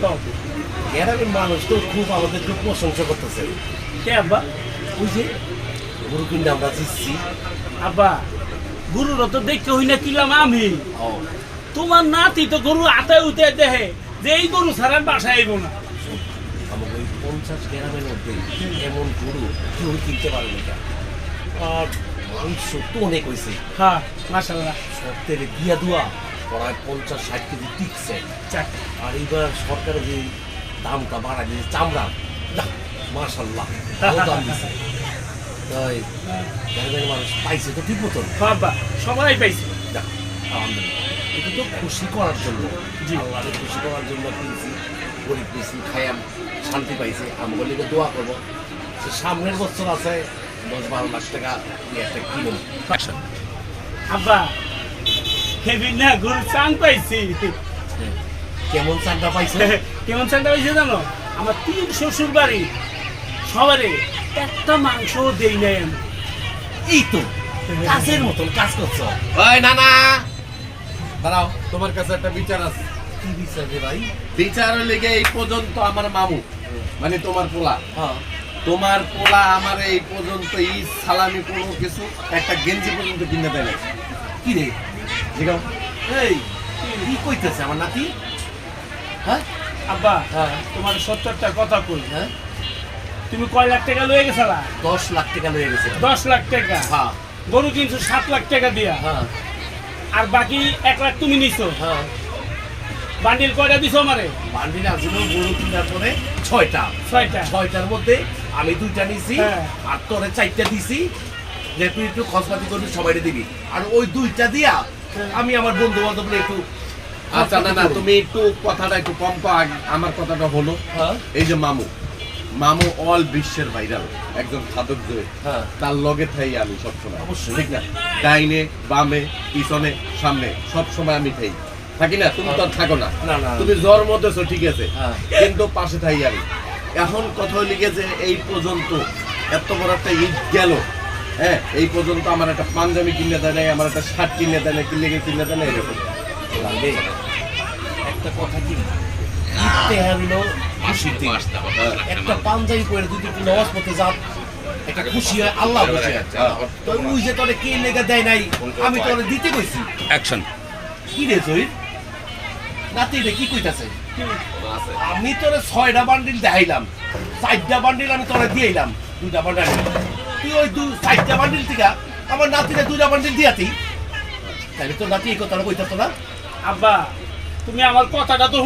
গ্রামের মানুষ তো খুব আমাদের খুব প্রশংসা করতেছে। কে আব্বা? ওই যে গরু কিনে আমরা দিচ্ছি আব্বা গরুর তো দেখতে হই না কিলাম আমি। তোমার নাতি তো গরু আতায় উঠে দেহে যে এই গরু ছাড়া বাসায় আইব না। আমাকে ওই পঞ্চাশ গ্রামের মধ্যে এমন গরু কেউ কিনতে পারে না। আর মাংস তো অনেক হয়েছে হ্যাঁ মাসাল্লাহ সব তেলে দিয়া দোয়া। প্রায় পঞ্চাশ ষাট কেজি টিকছে। আর এইবার সরকারের যে দামটা বাড়া দিয়েছে চামড়া মার্শাল্লাহ দাম দিছে। তাই মানুষ পাইছে তো ঠিক মতন। আব্বা সবাই পাইছে। আলহামদুলিল্লাহ। এটা তো খুশি করার জন্য। জি। আল্লাহকে খুশি করার জন্য কিনছি গরিব মিছিল খাইয়াম শান্তি পাইছে। আমাকে লিগে দোয়া করব। সামনের বছর আছে দশ বারো লাখ টাকা একটা কিনুন আব্বা হেবি না গরু চাং পাইছি। কেমন চাকরা পাইছে? কেমন চাংটা পাইছে জানো? আমার তিন শ্বশুর বাড়ি সবারে একটা মাংস দেই নাই আমি। এই তো কাজের মতন কাজ করছ। ওই না না দাঁড়াও তোমার কাছে একটা বিচার আছে। কি বিচার রে ভাই? বিচারের লেগে এই পর্যন্ত আমার মামু মানে তোমার পোলা। হ্যাঁ। তোমার পোলা আমার এই পর্যন্ত এই সালামি কোনো কিছু একটা গেঞ্জি পর্যন্ত কিনে দেয় কি রে? জিগাও। এই কি কইতেছে আমার নাতি? হ্যাঁ? আব্বা হ্যাঁ। তোমার সত্তরটা কথা কই হ্যাঁ? তুমি কয় লাখ টাকা লয়ে গেছালা দশ লাখ টাকা লয়ে গেছে। দশ লাখ টাকা? হ্যাঁ। গরু কিনছো সাত লাখ টাকা দিয়া? হ্যাঁ। আর বাকি এক লাখ তুমি নিছো? হ্যাঁ। বান্ডিল কয়টা দিছো আমারে? বান্ডিল আসলে গরু কিনার পরে ছয়টা। ছয়টা? ছয়টার মধ্যে আমি দুইটা নিছি হ্যাঁ। আর তোরে চারটা দিছি। যে তুই একটু খসপাতি করবি সবাই দিবি। আর ওই দুইটা দিয়া আমি আমার বন্ধু বান্ধব একটু আচ্ছা না না তুমি একটু কথাটা একটু কম কো আমার কথাটা হলো। হ্যাঁ। এই যে মামু মামু অল বিশ্বের ভাইরাল একজন সাধক জয় হ্যাঁ। তার লগে থাই আমি সবসময়। অবশ্যই। ঠিক না? ডাইনে বামে পিছনে সামনে সবসময় আমি থাই। থাকি না? তুমি তো আর থাকো না। তুমি জ্বর মতেছো ঠিক আছে। হ্যাঁ। কিন্তু পাশে থাই আমি। এখন কথা লিখে যে এই পর্যন্ত এত বড় একটা ঈদ গেল হ্যাঁ এই পর্যন্ত আমার একটা পাঞ্জাবি কিনে দেয় নাই আমার একটা শার্ট কিনে দেয় না কিনে কিনে দেয় না এরকম। একটা কথা কি? ঈদতে হলো খুশির দিন। হ্যাঁ। একটা পাঞ্জাবি পরে যদি একটু নামাজ পড়তে যাও একটা খুশি হয় আল্লাহ খুশি হয় হ্যাঁ। তো ওই যে তোরে কে লেগে দেয় নাই আমি তোরে দিতে কইছি। অ্যাকশন কি রে জহির? নাতি রে কি কইতাছে আমি তোরে ছয়টা বান্ডিল দেখাইলাম চারটা বান্ডিল আমি তোরে দিয়েইলাম দুইটা বান্ডিল তুই ওই দু চারটা বান্ডিল থেকে আমার নাতিটা দুটা বান্ডিল দিয়াতি। তাহলে তোর নাতি এই কথাটা কইতাতো না? আব্বা, তুমি আমার কথাটা তো